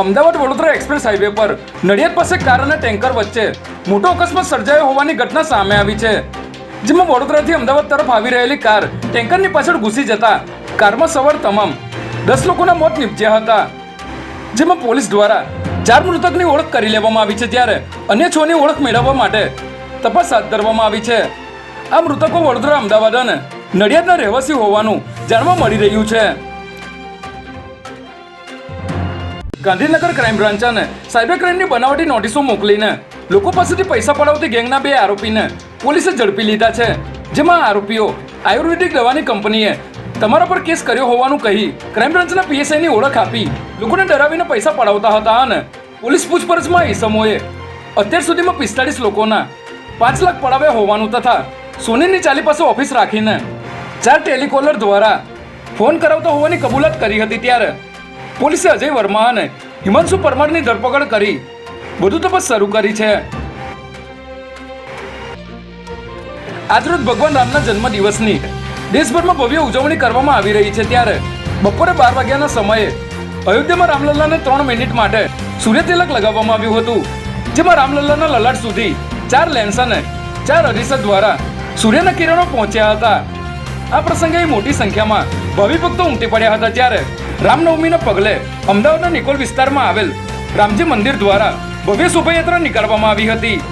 Ahmedabad Vadodara express highway પર નડિયાદ પાસે car અને ટેન્કર વચ્ચે મોટો અકસ્માત સર્જાયો હોવાની ઘટના સામે આવી છે, જેમાં વડોદરાથી અમદાવાદ તરફ આવી રહેલી કાર ટેન્કરની પાછળ ઘૂસી જતા કારમાં સવાર તમામ દસ લોકોના મોત નીપજ્યા હતા, જેમાં પોલીસ દ્વારા ચાર મૃતકની ઓળખ કરી લેવામાં આવી છે ત્યારે અન્ય છની ઓળખ મેળવવા માટે તપાસ હાથ ધરવામાં આવી છે. આ મૃતકો વડોદરા, અમદાવાદ અને નડિયાદના રહેવાસી હોવાનું જાણવા મળી રહ્યું છે. ગાંધીનગર ક્રાઇમ બ્રાન્ચ અને સાયબર ક્રાઇમની બનાવટી નોટિસો મોકલીને લોકો પાસેથી પૈસા પડાવતી ગેંગના બે આરોપીને પોલીસે ઝડપી લીધા છે. જેમાં આરોપીઓ આયુર્વેદિક દવાની કંપનીએ તમારા પર કેસ કર્યો હોવાનું કહી ક્રાઇમ બ્રાન્ચના પીએસઆઈની ઓળખ આપી લોકોને ડરાવીને પૈસા પડાવતા હતા અને પોલીસ પૂછપરછમાં એ સમયે અત્યાર સુધીમાં પિસ્તાળીસ લોકોના પાંચ લાખ પડાવ્યા હોવાનું તથા સોનીની ચાલી પાસે ઓફિસ રાખીને ચાર ટેલિકોલર દ્વારા ફોન કરાવતા હોવાની કબૂલાત કરી હતી ત્યારે પોલીસે અજય વર્મા અને હિમાંશુ પરમારની ધરપકડ કરી. વધુ તપાસ શરૂ કરી છે. આજરોજ ભગવાન રામના જન્મદિવસની દેશભરમાં ભવ્ય ઉજવણી કરવામાં આવી રહી છે ત્યારે બપોરે બાર વાગ્યાના સમયે અયોધ્યામાં રામલલ્લાને ત્રણ મિનિટ માટે સૂર્યતિલક લગાવવામાં આવ્યું હતું. જેમાં રામલલ્લાના લલાટ સુધી ચાર લેન્સ અને ચાર અરીસા દ્વારા સૂર્યના કિરણો પહોંચ્યા હતા. આ પ્રસંગે મોટી સંખ્યામાં ભાવિ ભક્તો ઉમટી પડ્યા હતા જ્યારે રામનવમીના પગલે અમદાવાદના નિકોલ વિસ્તારમાં આવેલ રામજી મંદિર દ્વારા ભવ્ય શોભાયાત્રા નીકાળવામાં આવી હતી.